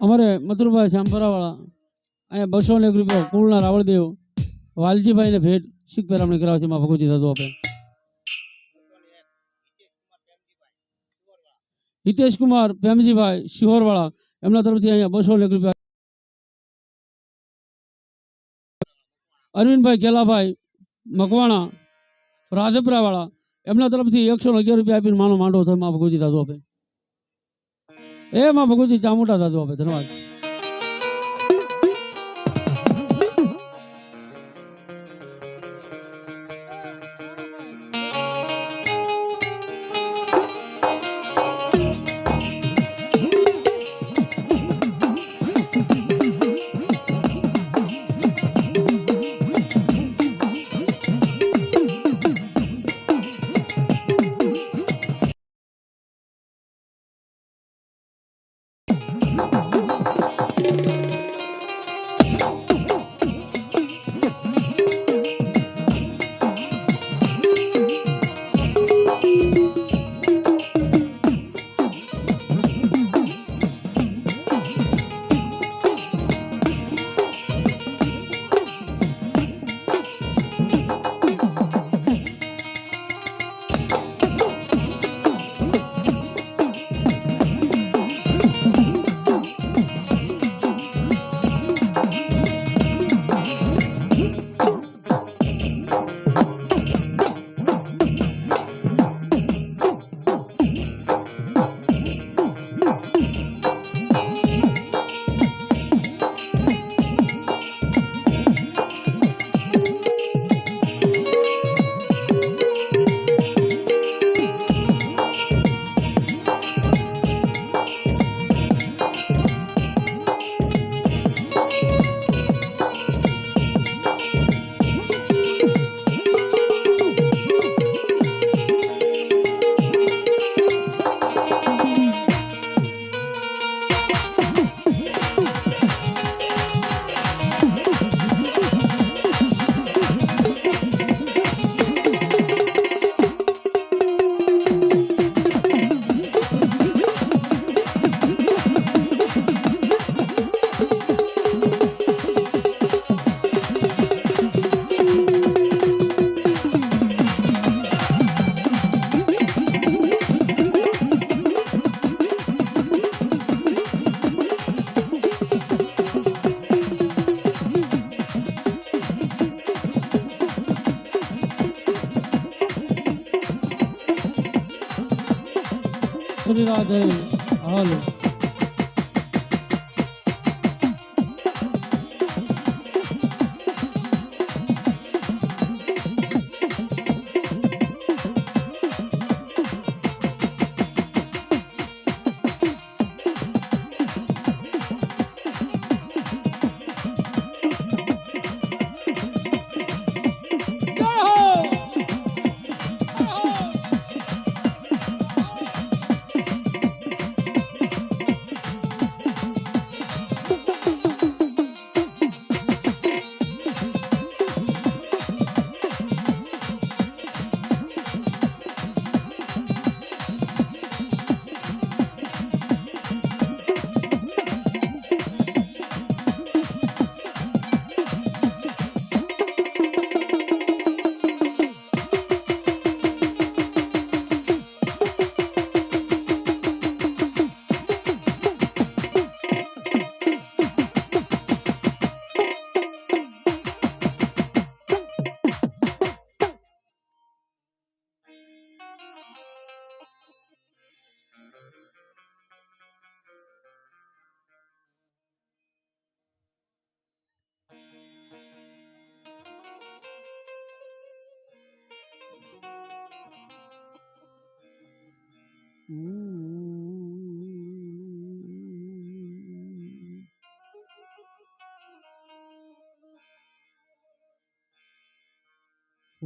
અમારે મથુરભાઈ શાંભરાવાળા અહીંયા બસો ને એક રૂપિયા કુળના રાવળદેવ વાલજીભાઈને ભેટ શીખ પેરામણી કરાવે છે માં ભગવતી દાદુ આપે હિતેશ કુમાર પ્રેમજીભાઈ શિહોરવાળા એમના તરફથી અહીંયા બસો ને એક રૂપિયા અરવિંદભાઈ કેલાભાઈ મકવાણા રાજપરાવાળા એમના તરફથી એકસો ને અગિયાર રૂપિયા આપીને માનો માંડો થાયમાં ભગવતી દાદુ આપે. એ માં ભગવતી ચામુંડા દાદુ આપે ધન્યવાદ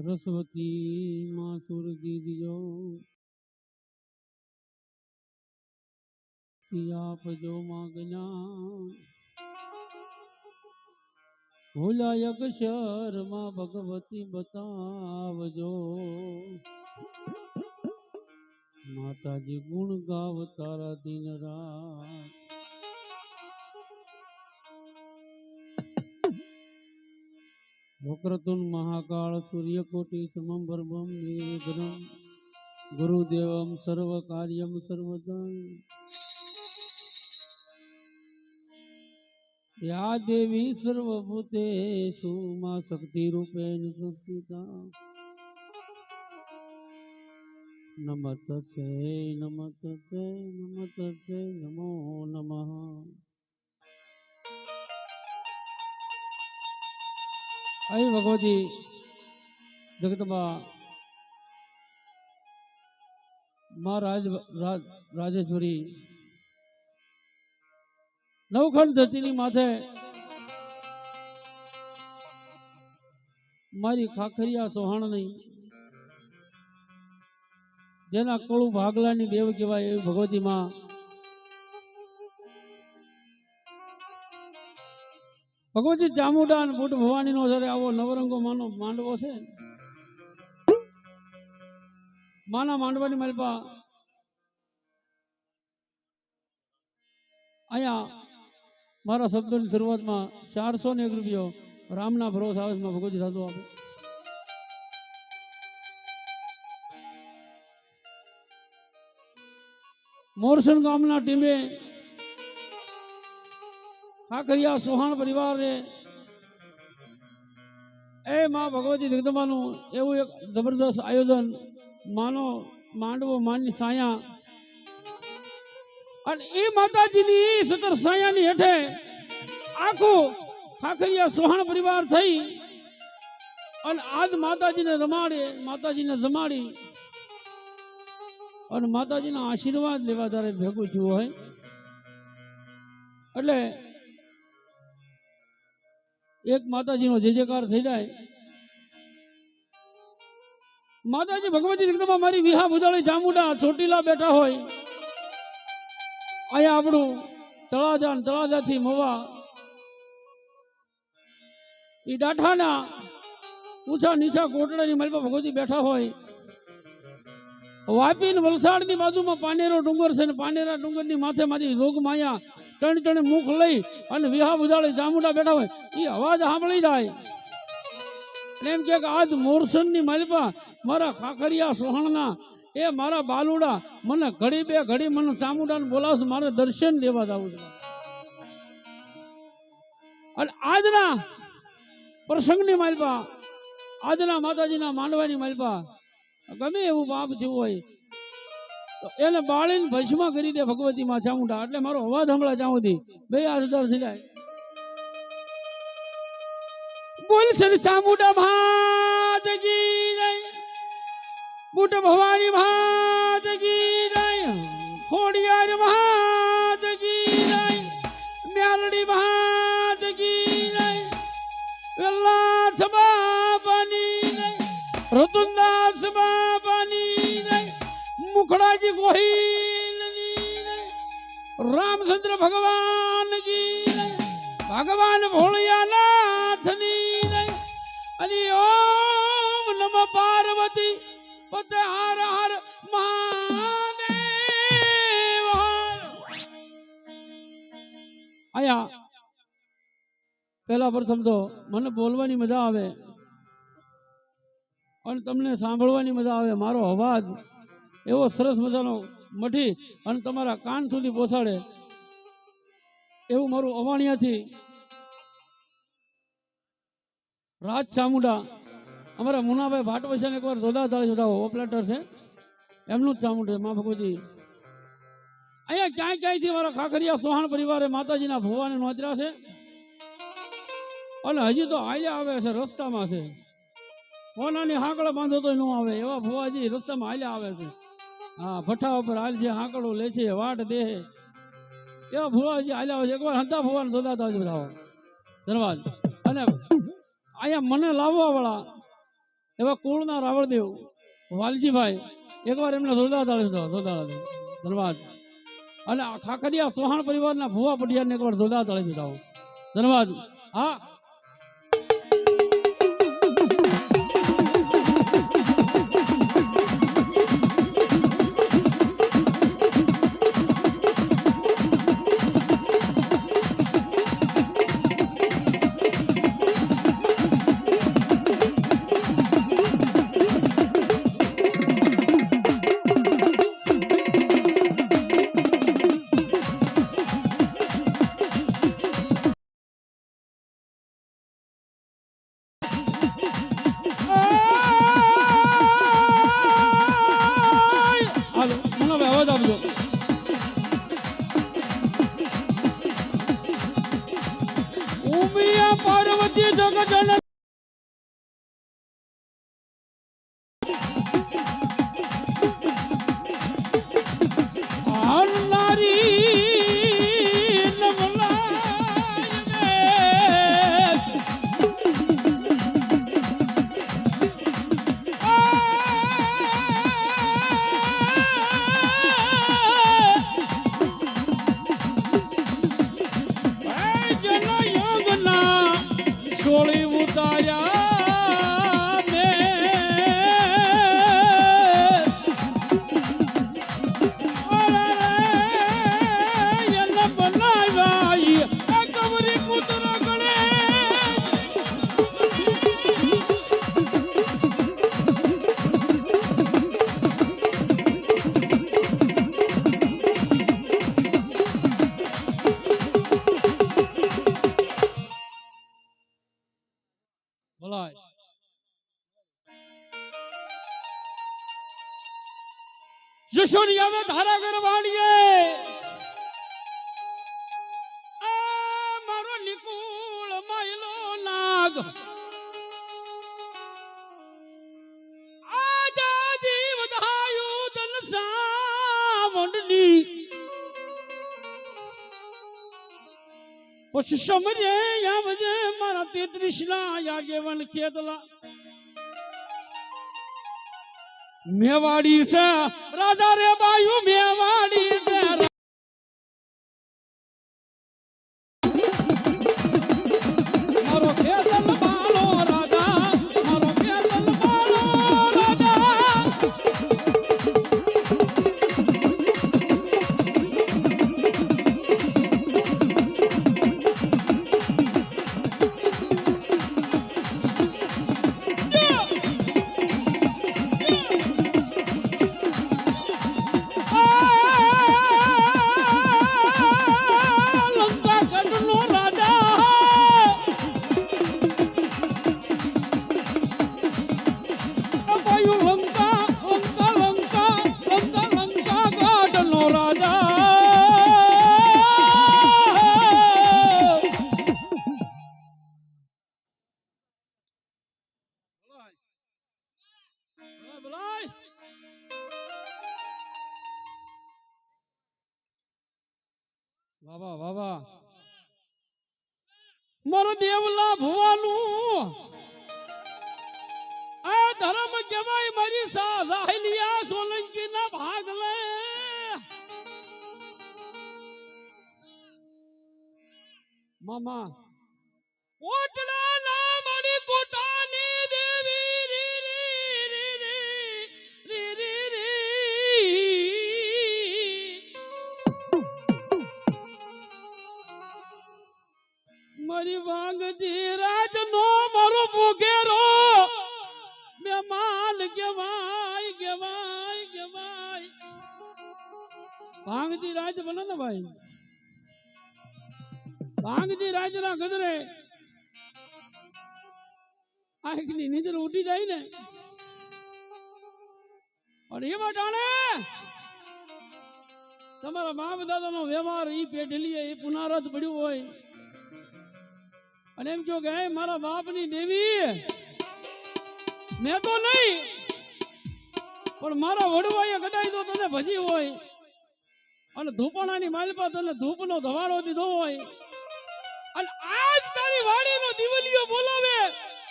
સરસ્વતી માં સુરગી દિયો. આપજો માં જ્ઞાન ભૂલાય અક્ષરમાં ભગવતી બતાવજો. માતાજી ગુણ ગાવ તારા દિન રાત. વક્રતુન મહાકાળ સૂર્યકોટી સમમ ભર્ભમ નિર્વિઘ્નમ ગુરુદેવમ સર્વ કાર્યમ સર્વદા યા દેવી સર્વભૂતેષુ, માં શક્તિ રૂપેણ સંસ્થિતા નમસ્તે નમસ્તે નમો નમઃ. અહીં ભગવતી જગતમાં મા રાજ રાજ- રાજેશ્વરી નવખંડ ધરતીની માથે મારી ખાખરિયા સોહાણની જેના કળું ભાગલાની દેવ કહેવાય એવી ભગવતી ભગવતી ચામુંડા બુટ ભવાની નો જયારે આવો નવરંગો માનો, માંડવો છે. માના માંડવાની માલપા અહીંયા મારા શબ્દોની શરૂઆતમાં ચારસો ને એક રૂપિયો રામના ભરોસ આવેશમાં ભગવતી સાધુ આપે. મોરસણ ગામના ટીમે કાકરિયા સોહાણ પરિવારને એ માં ભગવતી જગદંબાનું એવું એક જબરદસ્ત આયોજન, માનો માંડવો માની સાયા. અને એ માતાજીની એ સતર સાયાની હેઠે આખું ખાખરિયા સોહાણ પરિવાર થઈ અને આજ માતાજીને રમાડે, માતાજીને જમાડી. અને માતાજીના આશીર્વાદ લેવા તારે ભેગું થયું હોય. એટલે એક માતાજીનો જે જેકાર થઈ જાય. માતાજી ભગવતી જગદંબા મારી વિહા બુદાળી જામુડા ચોટીલા બેઠા હોય. અહીંયા આપણું તળાજા ને તળાજાથી મવા. એ ડાઠાના ઊંચા નીચા કોટડાની માલપા ભગવતી બેઠા હોય. વાપી ને વલસાડની બાજુમાં પાનેરો ડુંગર છે ને પાનેરા ડુંગરની માથે મારી રોગ માયા ત્રણ ત્રણ મુખ લઈ અને વિહા બુદાળી ચામુંડા બેઠા હોય એ અવાજ સાંભળી જાય. એમ કે આજ મોરસનની માલિપા મારા કાકરિયા સોહણના, એ મારા બાલુડા, મને ઘડી બે ઘડી મને ચામુંડાને બોલાવશે, મારે દર્શન દેવા જવું છે. અને આજના પ્રસંગની માલપા, આજના માતાજીના માંડવાની માલપા, ગમે એવું બાપ જેવું હોય એને બાળીને ભસ્મા કરી દે ભગવતી માં ચામુંડા એટલે મારો અવાજ હમણાં ચામુંડી બે હાજર થઈ જાય. બોલ સર ચામુંડા ભાત કી જય. બુટ ભવાની ભાત કી ખોડિયાર ભાત કી જય. મ્યાલડી ભાત કી જય બાપાની જય. બાપાની જય મુખડાજી ગોહિલની રામચંદ્ર ભગવાનજી ભગવાન ભોળિયાનાથની અને ઓમ નમ પાર્વતી. પતે હર હર મહાદેવ. આયા. પહેલા પ્રથમ તો મને બોલવાની મજા આવે. અને તમને સાંભળવાની મજા આવે. મારો અવાજ એવો સરસ મજાનો મઠી અને તમારા કાન સુધી પહોંચાડે. એવું મારું અવાણિયાથી રાજ ચામુંડા, અમારા મુનાભાઈ ભાટવસાને એકવાર જોદા તાળી જોડાવો ઓપરેટર છે. એમનું જ ચામુંડ છે, મા ભગવતી. અહીંયા ક્યાંય ક્યાંયથી મારા ખાખરિયા સોહાણ પરિવારે માતાજીના ભુવાને નોતર્યા છે. અને હજી તો હાલ્યા આવે છે, રસ્તામાં છે. ફોનાની હાંકળ બાંધો તો ન આવે, એવા ભુવાજી રસ્તામાં હાલ્યા આવે છે. હા, ભઠ્ઠા ઉપર હાલજે છે હાંકડો લે છે, વાટ દે. એવા ભુવાજી હાલ્યા છે, એકવાર હંતા ભુવાને જોતા તો બરાવો ધન્યવાદ અને અહીંયા મને લાવવા વાળા એવા કુળના રાવળદેવ, વાલજીભાઈ, એકવાર એમને જોરદાર તાળી જોરદાર ધનવાદ. અને ખાખરિયા સોહાણ પરિવારના ભુવા પટિયાને એકવાર જોરદાર તાળી દીધા ધન્યવાદ હા বলা হয় जुशुनिया में धारा गरवाड़िए मारो निकूल माइलो नाग आजा जीव धायु तन सामंडली कुछ समझे या मुझे ના આગેવન ખેતલા મેવાડી છે રાજા રે બાયુ મેવાડી. Mama ના ગજરે આંખની નીંદર ઉઠી જાય ને. અને એમાં ટાણે. તમારા બાપ દાદાનો વ્યવહાર ઈ પેઢલી એ પુનારથ પડ્યું હોય. અને એમ કહો કે મારા બાપની દેવી, મેં તો નહીં, પણ મારા વડવાએ કદાચ તો તને ભજી હોય. અને ધૂપણાની માલપા તને ધૂપનો ધવાડો દીધો હોય. અને આજ તારી વાડીનો દિવલિયો બોલાવે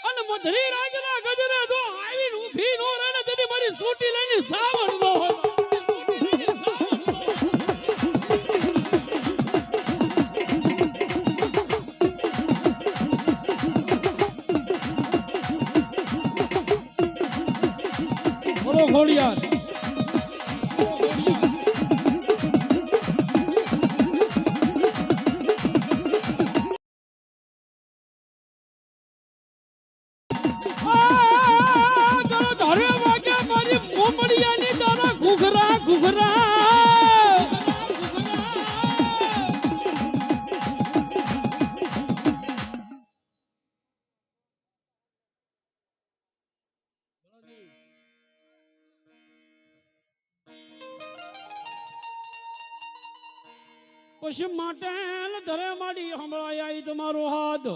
અને મધરી રાજના ગજરે જો આવીને ઊભી નો ને તેથી મારી સૂટી લઈને સાવણ નો હોય બોલો પછી માટે ધરે માડી સંભળાય તમારો હાથ.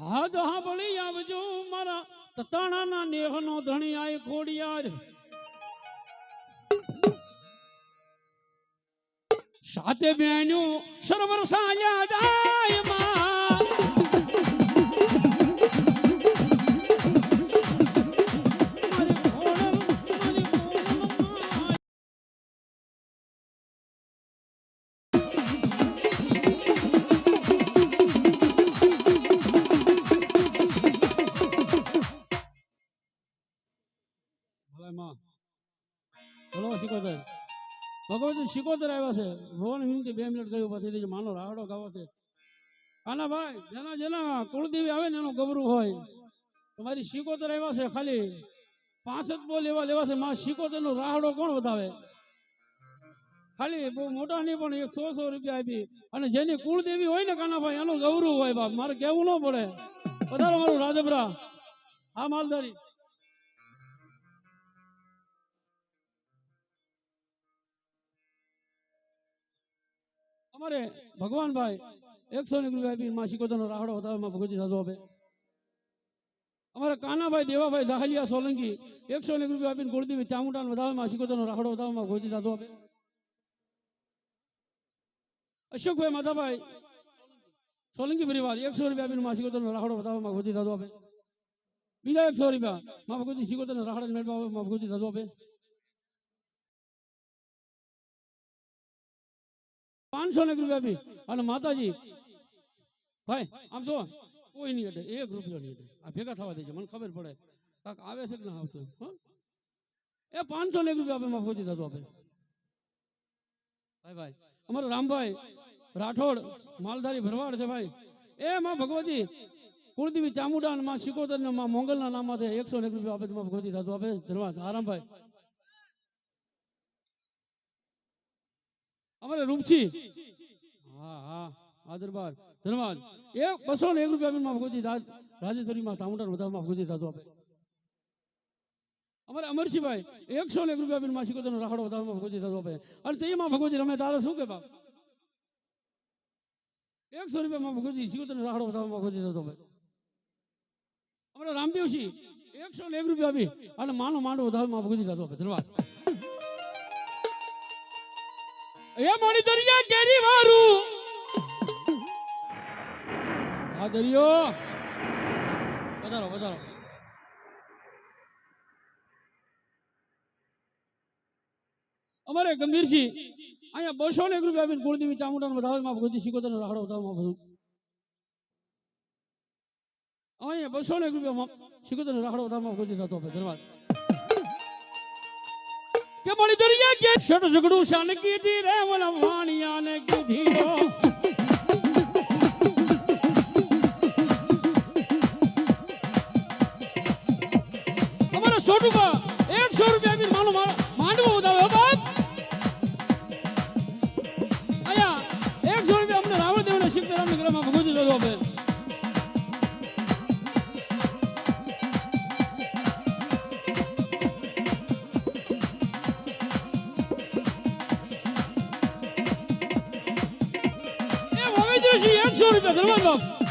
હાથ સાંભળી આવજો મારા તતાણાના નેહનો ધણી આય ખોડિયાર. સાથે બેન્યું સરવર સાયા જાય ભગવતી શીખોતર આવ્યા છે. ભવન વિનંતી બે મિનિટ કહ્યું પછી માનો રાહડો ગાવો છે. આના ભાઈ, જેના જેના કુળદેવી આવે ને એનું ગબરું હોય. તમારી શીખોતર આવ્યા છે ખાલી. જ બોલ એવા લેવા છે, માં શીખોતર નો રાહડો કોણ વધાવે? ખાલી બહુ મોટા નહીં, પણ એક સો સો રૂપિયા આપી. અને જેની કુળદેવી હોય ને કાનાભાઈ એનું ગૌરવ હોય બાપ. મારે કેવું ન પડે. વધારો મારું રાજભરા. આ માલધારી. અમારે ભગવાનભાઈ એકસો ને રૂપિયા આપી માં શીખોતરનો રાહડો વધાવે માં ભગવતી સાધુ આપે. અમારે કાનાભાઈ, દેવાભાઈ દાહલિયા સોલંકી, એકસો ને રૂપિયા આપીને કુળદેવી ચામુંડા વધાવે માં શીખોતરનો રાહડો વધાવે માં ભગવતી સાધુ આપે. અશોકભાઈ માધાભાઈ, સોલંકી પરિવાર, એકસો રૂપિયા આપીને માં શીખોતરનો રાહડો વધાવે માં ભગવતી સાધુ આપે. બીજા એકસો રૂપિયા, માં ભગવતી શીખોતરનો રાહડા મેળવા આવે માં ભગવતી સાધુ આપે. પાંચસો ને આપી અને માતાજી, ભાઈ, આમ જો કોઈ નહીં અડે એક રૂપિયો નહીં આ ભેગા થવા દેજો, મને ખબર પડે. કાક આવે છે કે ના આવતું? એ પાંચસો ને એક રૂપિયા આપે માં ફોજી થતું આપે. ભાઈ ભાઈ, અમારો રામભાઈ, રાઠોડ, માલધારી ભરવાડ છે ભાઈ. એ માં ભગવતી, કુળદેવી ચામુંડા માં મોંગલમાં, મોંગલના નામમાંથી એકસો ને એક રૂપિયા આપે ભગવતી થતું આપે, ધન્યવાદ. આરામભાઈ અમારે રૂપસી હા હા. હા દરબાર ધન્યવાદ. એ બસો ને એક રૂપિયા માફમાં ભગવતી માં રાજેશ્વરીમાં ચામુંડા વધારમાં થતો થતું આપે. અમારે અમરસિંહભાઈ, એકસો ને એક રૂપિયા આપીને માસિકો તેનો રાખડો વધારમાં ભગવતી થતો આપણે અને તેમાં ભગવતી રમે તારે શું કે બાપ? એકસો રૂપિયામાં ભગવતી શિકોતરનો રાખડો વધારવામાં ભગવતી થતો આપે. અમારે રામદેવસિંહ, એકસો ને એક રૂપિયા આપી અને માનો માંડો વધારમાં ભગવતી થતો ધન્યવાદ. એ મારી દરિયા કેરી વારું. આ દરિયો. વધારો વધારો. અમારે ગંભીરજી અહીંયા બસો ને એક રૂપિયા આપીને કુળદેવી ચામુંડાનો વધાવે માં ભગવતી શીખોતરનો રાખડો વધાવે માફ કરું અહીંયા બસો ને એક રૂપિયા શીખોતરનો રાખડો વધાવે માફ ભગવતી થતો આપે ધન્યવાદ કે બળી દરિયા કે છટ ઝઘડું શાન કીધી રે મને વાણિયા ને કીધી એ હવે જોશી એકસો રૂપિયા ધર્મન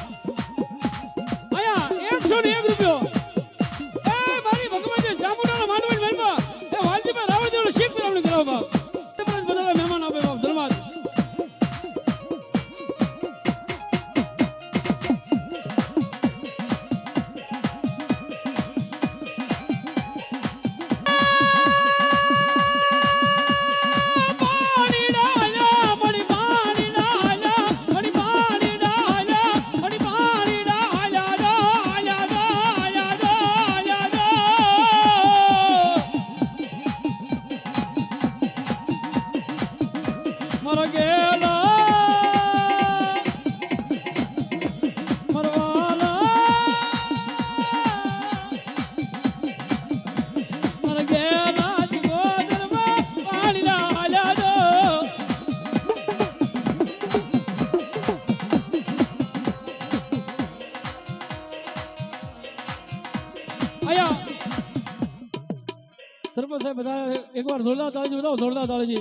到了你